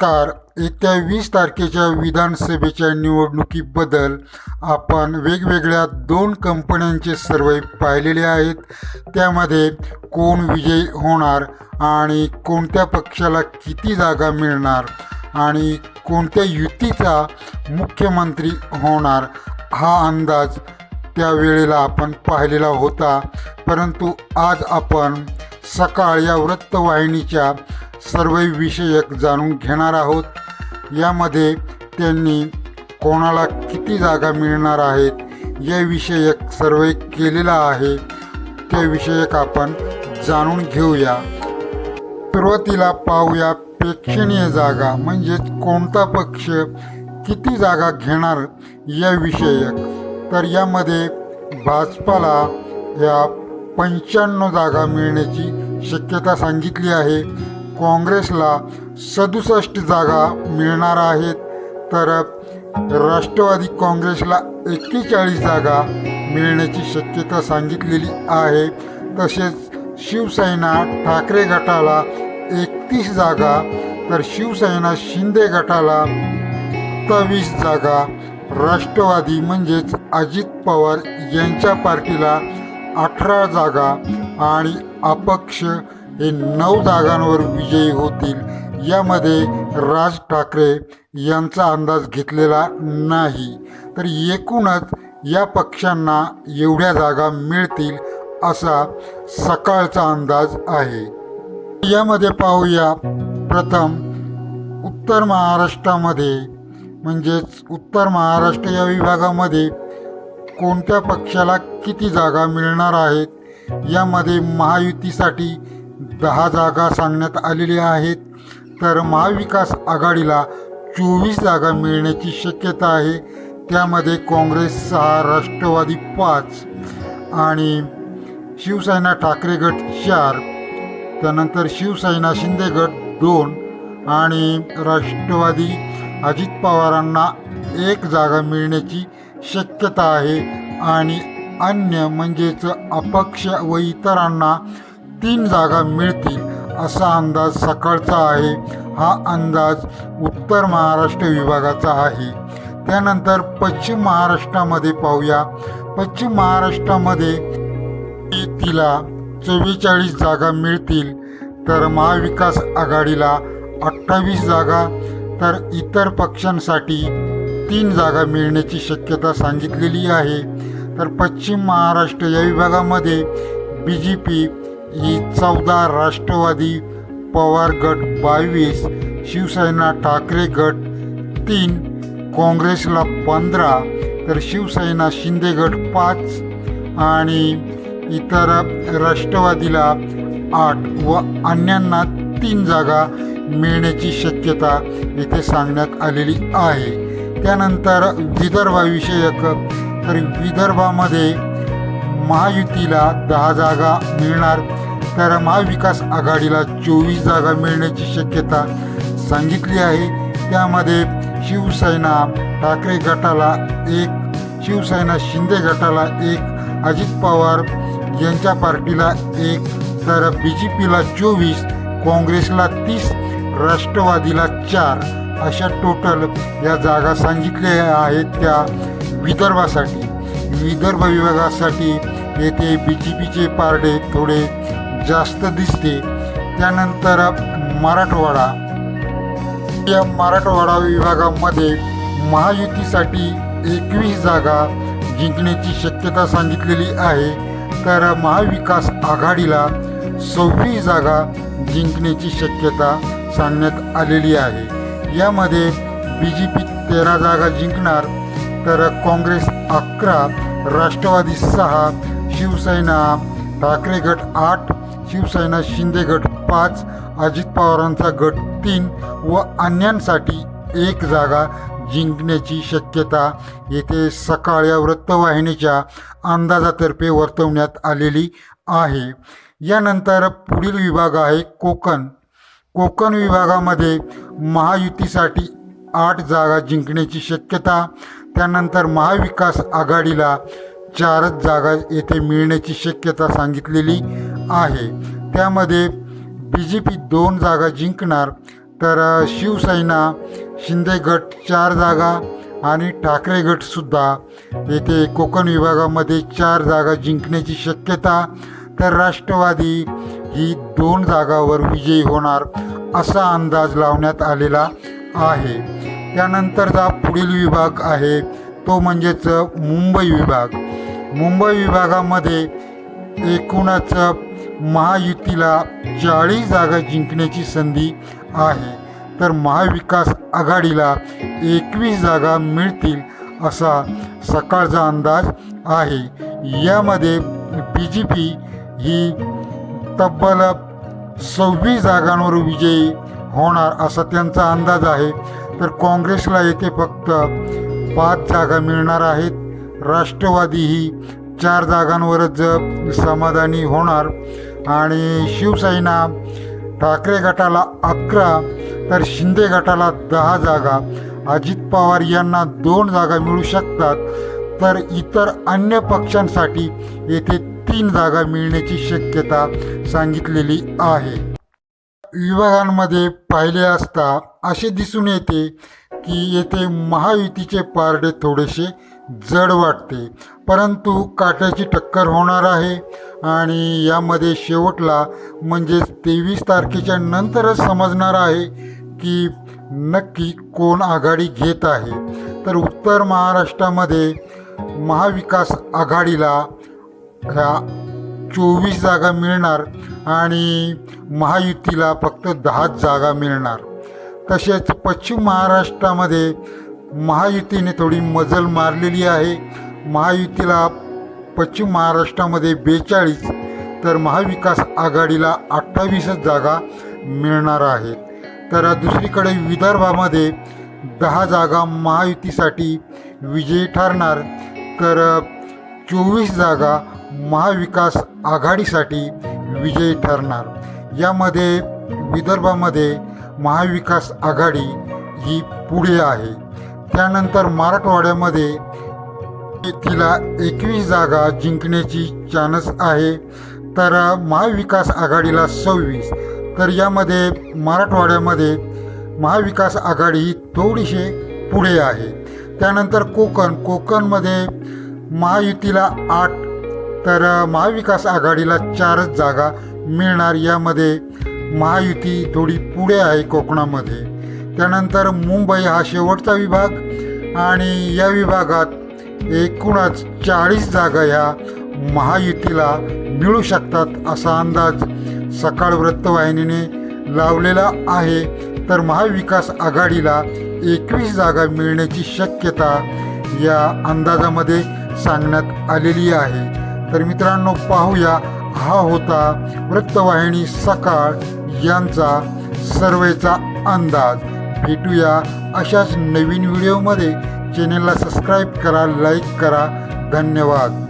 Car येत्या वीस तारखेच्या विधानसभेच्या निवडणुकीबद्दल आपण वेगवेगळ्या दोन कंपन्यांचे सर्वे पाहिलेले आहेत. त्यामध्ये कोण विजयी होणार आणि कोणत्या पक्षाला किती जागा मिळणार आणि कोणत्या युतीचा मुख्यमंत्री होणार हा अंदाज त्यावेळेला आपण पाहिलेला होता. परंतु आज आपण सकाळ या वृत्तवाहिनीच्या सर्व विषयक जाणून घेणार आहोत. यामध्ये त्यांनी कोणाला किती जागा मिळणार आहेत या विषयक सर्वे केलेला आहे. त्याविषयक आपण जाणून घेऊया. सुरुवातीला पाहूया प्रेक्षणीय जागा म्हणजेच कोणता पक्ष किती जागा घेणार या विषयक तर यामध्ये भाजपाला या पंच्याण्णव जागा मिळण्याची शक्यता सांगितली आहे. काँग्रेसला सदुसष्ट जागा मिळणार आहेत. तर राष्ट्रवादी काँग्रेसला एक्केचाळीस जागा मिळण्याची शक्यता सांगितलेली आहे. तसेच शिवसेना ठाकरे गटाला एकतीस जागा तर शिवसेना शिंदे गटाला सत्तावीस जागा. राष्ट्रवादी म्हणजेच अजित पवार यांच्या पार्टीला अठरा जागा आणि अपक्ष हे नऊ जागांवर विजयी होतील. यामध्ये राज ठाकरे यांचा अंदाज घेतलेला नाही. तर एकूणच या पक्षांना एवढ्या जागा मिळतील असा सकाळचा अंदाज आहे. यामध्ये पाहूया. प्रथम उत्तर महाराष्ट्रामध्ये म्हणजेच उत्तर महाराष्ट्र या विभागामध्ये कोणत्या पक्षाला किती जागा मिळणार आहेत? यामध्ये महायुतीसाठी दहा जागा सांगण्यात आलेल्या आहेत. तर महाविकास आघाडीला चोवीस जागा मिळण्याची शक्यता आहे. त्यामध्ये काँग्रेस सहा राष्ट्रवादी पाच आणि शिवसेना ठाकरे गट चार. त्यानंतर शिवसेना शिंदे गट दोन आणि राष्ट्रवादी अजित पवारांना एक जागा मिळण्याची शक्यता आहे. आणि अन्य म्हणजेच अपक्ष व इतरांना तीन जागा मिळतील असा अंदाज सकाळचा आहे. हा अंदाज उत्तर महाराष्ट्र विभागाचा आहे. त्यानंतर पश्चिम महाराष्ट्रामध्ये पाहूया. पश्चिम महाराष्ट्रामध्ये तिला चव्वेचाळीस जागा मिळतील तर महाविकास आघाडीला अठ्ठावीस जागा तर इतर पक्षांसाठी तीन जागा मिळण्याची शक्यता सांगितलेली आहे. तर पश्चिम महाराष्ट्र या विभागामध्ये बी जे पी ही चौदा राष्ट्रवादी पवार गट बावीस शिवसेना ठाकरे गट तीन काँग्रेसला पंधरा तर शिवसेना शिंदे गट पाच आणि इतर राष्ट्रवादीला आठ व अन्यांना तीन जागा मिळण्याची शक्यता इथे सांगण्यात आलेली आहे. त्यानंतर विदर्भाविषयक तर विदर्भामध्ये महायुतीला दहा जागा मिळणार. तर महाविकास आघाडीला चोवीस जागा मिळण्याची शक्यता सांगितली आहे. त्यामध्ये शिवसेना ठाकरे गटाला एक शिवसेना शिंदे गटाला एक अजित पवार यांच्या पार्टीला एक तर बी जे पीला चोवीस काँग्रेसला तीस राष्ट्रवादीला चार अशा टोटल या जागा सांगितल्या आहेत त्या विदर्भासाठी. विदर्भ विभागासाठी येथे बी जे पीचे पारडे थोडे जास्त दिसते. त्यानंतर मराठवाडा. या मराठवाडा विभागामध्ये महायुतीसाठी एकवीस जागा जिंकण्याची शक्यता सांगितलेली आहे. तर महाविकास आघाडीला सव्वीस जागा जिंकण्याची शक्यता सांगण्यात आलेली आहे. यामध्ये बी जे पी तेरा जागा जिंकणार तर काँग्रेस अकरा राष्ट्रवादी सहा शिवसेना ठाकरे गट आठ शिवसेना शिंदे गट पाच अजित पवारांचा गट तीन व अन्यांसाठी एक जागा जिंकण्याची शक्यता येथे सकाळ या वृत्तवाहिनीच्या अंदाजातर्फे वर्तवण्यात आलेली आहे. यानंतर पुढील विभाग आहे कोकण. कोकण विभागामध्ये महायुतीसाठी आठ जागा जिंकण्याची शक्यता त्यानंतर महाविकास आघाडीला चारच जागा येथे मिळण्याची शक्यता सांगितलेली आहे. त्यामध्ये बी जे पी दोन जागा जिंकणार तर शिवसेना शिंदे गट चार जागा आणि ठाकरे गटसुद्धा येथे कोकण विभागामध्ये चार जागा जिंकण्याची शक्यता तर राष्ट्रवादी ही दोन जागावर विजयी होणार असा अंदाज लावण्यात आलेला आहे. त्यानंतरचा पुढील विभाग आहे तो म्हणजेच मुंबई विभाग. मुंबई विभागामध्ये एकूणच महायुतीला चाळीस जागा जिंकण्याची संधी आहे. तर महाविकास आघाडीला एकवीस जागा मिळतील असा सकाळचा अंदाज आहे. यामध्ये बी जे पी ही तब्बल सव्वीस जागांवर विजयी होणार असा त्यांचा अंदाज आहे. तर काँग्रेसला येथे फक्त पाच जागा मिळणार आहेत. राष्ट्रवादी ही चार जागांवरच समाधानी होणार. आणि शिवसेना ठाकरे गटाला अकरा तर शिंदे गटाला दहा जागा. अजित पवार यांना दोन जागा मिळू शकतात. तर इतर अन्य पक्षांसाठी येथे तीन जागा मिळण्याची शक्यता सांगितलेली आहे. विभागांमध्ये पाहिले असता असे दिसून येते की येथे महायुतीचे पारडे थोडेसे जड वाटते. परंतु काट्याची टक्कर होणार आहे आणि यामध्ये शेवटला म्हणजेच तेवीस तारखेच्या नंतरच समजणार आहे की नक्की कोण आघाडी घेत आहे. तर उत्तर महाराष्ट्रामध्ये महाविकास आघाडीला ह्या चोवीस जागा मिळणार आणि महायुतीला फक्त दहाच जागा मिळणार. तसेच पश्चिम महाराष्ट्रामध्ये महायुतीने थोडी मजल मारलेली आहे. महायुतीला पश्चिम महाराष्ट्रामध्ये बेचाळीस तर महाविकास आघाडीला अठ्ठावीसच जागा मिळणार आहेत. तर दुसरीकडे विदर्भामध्ये दहा जागा महायुतीसाठी विजयी ठरणार तर चोवीस जागा महाविकास आघाडीसाठी विजयी ठरणार. यामध्ये विदर्भामध्ये महाविकास आघाडी ही पुढे आहे. त्यानंतर मराठवाड्यामध्ये तिला एकवीस जागा जिंकण्याची चान्स आहे. तर महाविकास आघाडीला सव्वीस. तर यामध्ये मराठवाड्यामध्ये महाविकास आघाडी ही थोडीशी पुढे आहे. त्यानंतर कोकण. कोकणमध्ये महायुतीला आठ. तर महाविकास आघाडीला चारच जागा मिळणार. यामध्ये महायुती थोडी पुढे आहे कोकणामध्ये. त्यानंतर मुंबई हा शेवटचा विभाग आणि या विभागात एकूणच चाळीस जागा ह्या महायुतीला मिळू शकतात असा अंदाज सकाळ वृत्तवाहिनीने लावलेला आहे. तर महाविकास आघाडीला एकवीस जागा मिळण्याची शक्यता या अंदाजामध्ये सांगण्यात आलेली आहे. तर मित्रांनो पाहूया हा होता वृत्तवाहिनी सकाळ यांचा सर्वेचा अंदाज. भेटूया अशाच नवीन व्हिडिओमध्ये. चॅनेलला सबस्क्राईब करा लाईक करा. धन्यवाद.